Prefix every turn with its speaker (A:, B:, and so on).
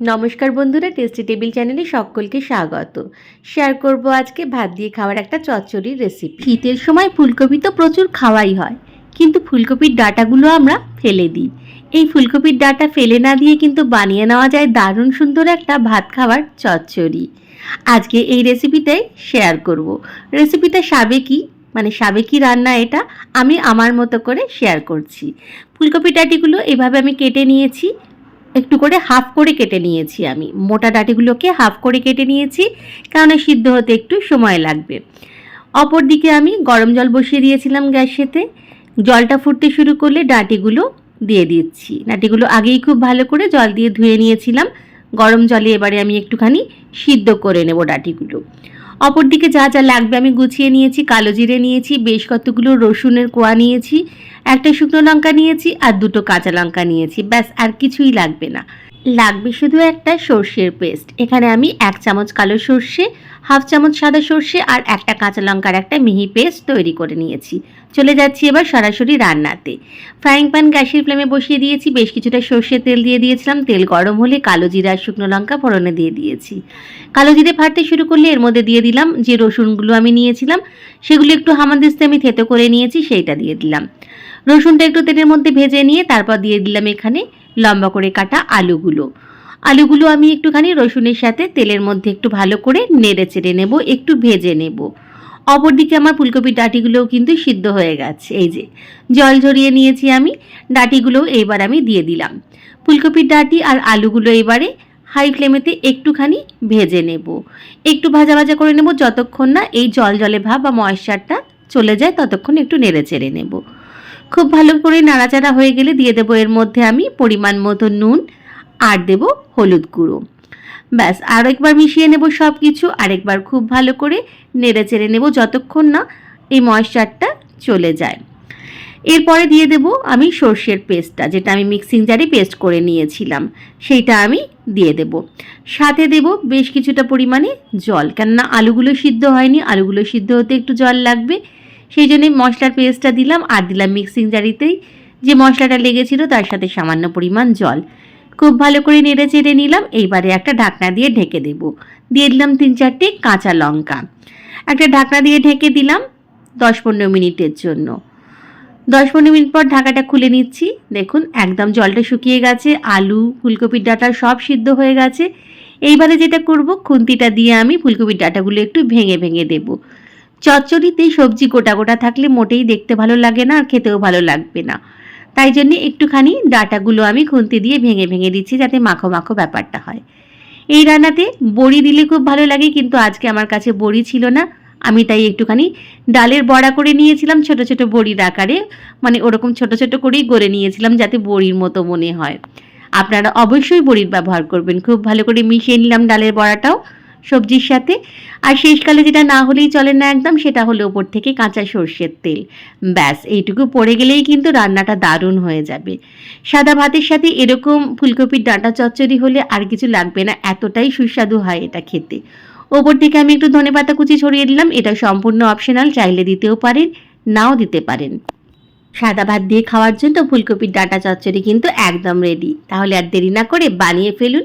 A: নমস্কার বন্ধুরা tasty table চ্যানেলে সকলকে স্বাগত। শেয়ার করব আজকে ভাত দিয়ে খাওয়ার একটা চচ্চড়ির রেসিপি শীতের সময় ফুলকপি তো প্রচুর খাওয়াই হয়, কিন্তু ফুলকপির ডাঁটাগুলো আমরা ফেলে দিই। এই ফুলকপির ডাঁটা ফেলে না দিয়ে কিন্তু বানিয়ে নেওয়া যায় দারুণ সুন্দর একটা ভাত খাওয়ার চচ্চড়ি। আজকে এই রেসিপিটাই শেয়ার করব। রেসিপিটা সাবেকি মানে সাবেকি রান্না এটা? আমি আমার মতো করে শেয়ার করছি। ফুলকপি ডাঁটিগুলো এভাবে আমি কেটে নিয়েছি। একটু করে হাফ করে কেটে নিয়েছি আমি। মোটা ডাটিগুলোকে হাফ করে কেটে নিয়েছি, কারণ সিদ্ধ হতে একটু সময় লাগবে। অপর দিকে আমি গরম জল বসিয়ে দিয়েছিলাম গ্যাসেতে। জলটা ফুটতে শুরু করলে ডাঁটিগুলো দিয়ে দিচ্ছি। ডাঁটিগুলো আগেই খুব ভালো করে জল দিয়ে ধুয়ে নিয়েছিলাম। গরম জলে এবারে আমি একটুখানি সিদ্ধ করে নেব ডাঁটিগুলো। অপর দিকে যা যা লাগবে আমি গুছিয়ে নিয়েছি, কালো জিরে নিয়েছি, বেশ কতগুলো রসুনের কোয়া নিয়েছি, একটা শুকনো লঙ্কা নিয়েছি আর দুটো কাঁচা লঙ্কা নিয়েছি। ব্যাস, আর কিছুই লাগবে না। লাগবে শুধু একটা সর্ষের পেস্ট এখানে আমি এক চামচ কালো সর্ষে, হাফ চামচ সাদা সর্ষে আর একটা কাঁচা লঙ্কার একটা মিহি পেস্ট তৈরি করে নিয়েছি। চলে যাচ্ছি এবার সরাসরি রান্নাতে। ফ্রাইং প্যান গ্যাসের ফ্লেমে বসিয়ে দিয়েছি, বেশ কিছুটা সর্ষের তেল দিয়ে দিয়েছিলাম। তেল গরম হলে কালো জিরা আর শুকনো লঙ্কা ফোড়নে দিয়ে দিয়েছি। কালো জিরে ফাটতে শুরু করলে এর মধ্যে দিয়ে দিলাম যে রসুনগুলো আমি নিয়েছিলাম, সেগুলো একটু হামাদিস্তে আমি থেতো করে নিয়েছি, সেইটা দিয়ে দিলাম। রসুনটা একটু তেলের মধ্যে ভেজে নিয়ে তারপর দিয়ে দিলাম এখানে লম্বা করে কাটা আলুগুলো। আলুগুলো আমি একটুখানি রসুনের সাথে তেলের মধ্যে একটু ভালো করে নেড়ে চেড়ে নেব, একটু ভেজে নেব। অপরদিকে আমার ফুলকপির ডাঁটিগুলোও কিন্তু সিদ্ধ হয়ে গেছে। এই যে, জল ঝরিয়ে নিয়েছি আমি, ডাঁটিগুলোও এইবার আমি দিয়ে দিলাম। ফুলকপির ডাঁটি আর আলুগুলো এবারে হাই ফ্লেমেতে একটুখানি ভেজে নেব। একটু ভাজা ভাজা করে নেব যতক্ষণ না এই জল জলে ভাব বা ময়েশ্চারটা চলে যায়, ততক্ষণ একটু নেড়ে চেড়ে নেব। খুব ভালো করে নাড়াচাড়া হয়ে গেলে দিয়ে দেবো এর মধ্যে আমি পরিমাণ মতো নুন আর দেব হলুদ গুঁড়ো। ব্যাস আর একবার মিশিয়ে নেব সব কিছু আরেকবার খুব ভালো করে নেড়ে চেড়ে নেব যতক্ষণ না এই ময়েশ্চারটা চলে যায়। এরপরে দিয়ে দেব আমি সর্ষের পেস্টটা, যেটা আমি মিক্সিং জারে পেস্ট করে নিয়েছিলাম, সেইটা আমি দিয়ে দেব। সাথে দেব বেশ কিছুটা পরিমাণে জল, কেননা আলুগুলো সিদ্ধ হয়নি, আলুগুলো সিদ্ধ হতে একটু জল লাগবে সেই জন্যই মশলার পেস্টটা দিলাম আর দিলাম মিক্সিং জারিতেই যে মশলাটা লেগেছিল তার সাথে সামান্য পরিমাণ জল। খুব ভালো করে নেড়ে চেড়ে নিলাম, এইবারে একটা ঢাকনা দিয়ে ঢেকে দেব। দিয়ে দিলাম তিন চারটে কাঁচা লঙ্কা। একটা ঢাকনা দিয়ে ঢেকে দিলাম দশ পনেরো মিনিটের জন্য। দশ পনেরো মিনিট পর ঢাকাটা খুলে নিচ্ছি। দেখুন, একদম জলটা শুকিয়ে গেছে, আলু, ফুলকপির ডাটা সব সিদ্ধ হয়ে গেছে। এইবারে যেটা করব, খুন্তিটা দিয়ে আমি ফুলকপির ডাটাগুলো একটু ভেঙে ভেঙে দেবো। চচ্চড়িতে সবজি গোটা গোটা থাকলে মোটেই দেখতে ভালো লাগে না আর খেতেও ভালো লাগবে না। তাই জন্য একটুখানি ডাটাগুলো আমি খুন্তি দিয়ে ভেঙে ভেঙে দিচ্ছি যাতে মাখো মাখো ব্যাপারটা হয়। এই রান্নাতে বড়ি দিলে খুব ভালো লাগে কিন্তু আজকে আমার কাছে বড়ি ছিল না। আমি তাই একটুখানি ডালের বড়া করে নিয়েছিলাম ছোট ছোট বড়ির আকারে। মানে ওরকম ছোট ছোট করেই গড়ে নিয়েছিলাম যাতে বড়ির মতো মনে হয়। আপনারা অবশ্যই বড়ির ব্যবহার করবেন। খুব ভালো করে মিশিয়ে নিলাম ডালের বড়াটাও। সবজির সাথে। আর শেষকালে যেটা না হলেই চলে না একদম, সেটা হলো ওপর থেকে কাঁচা সর্ষের তেল। ব্যাস, এইটুকু পড়ে গেলেই কিন্তু রান্নাটা দারুণ হয়ে যাবে। সাদা ভাতের সাথে এরকম ফুলকপির ডাঁটা চচ্চড়ি হলে আর কিছু লাগবে না, এতটাই সুস্বাদু হয় এটা খেতে। ওপর থেকে আমি একটু ধনে পাতা কুচি ছড়িয়ে দিলাম, এটা সম্পূর্ণ অপশনাল চাইলে দিতেও পারেন, নাও দিতে পারেন। সাদা ভাত দিয়ে খাওয়ার জন্য ফুলকপির ডাঁটা চচ্চড়ি কিন্তু একদম রেডি তাহলে আর দেরি না করে বানিয়ে ফেলুন।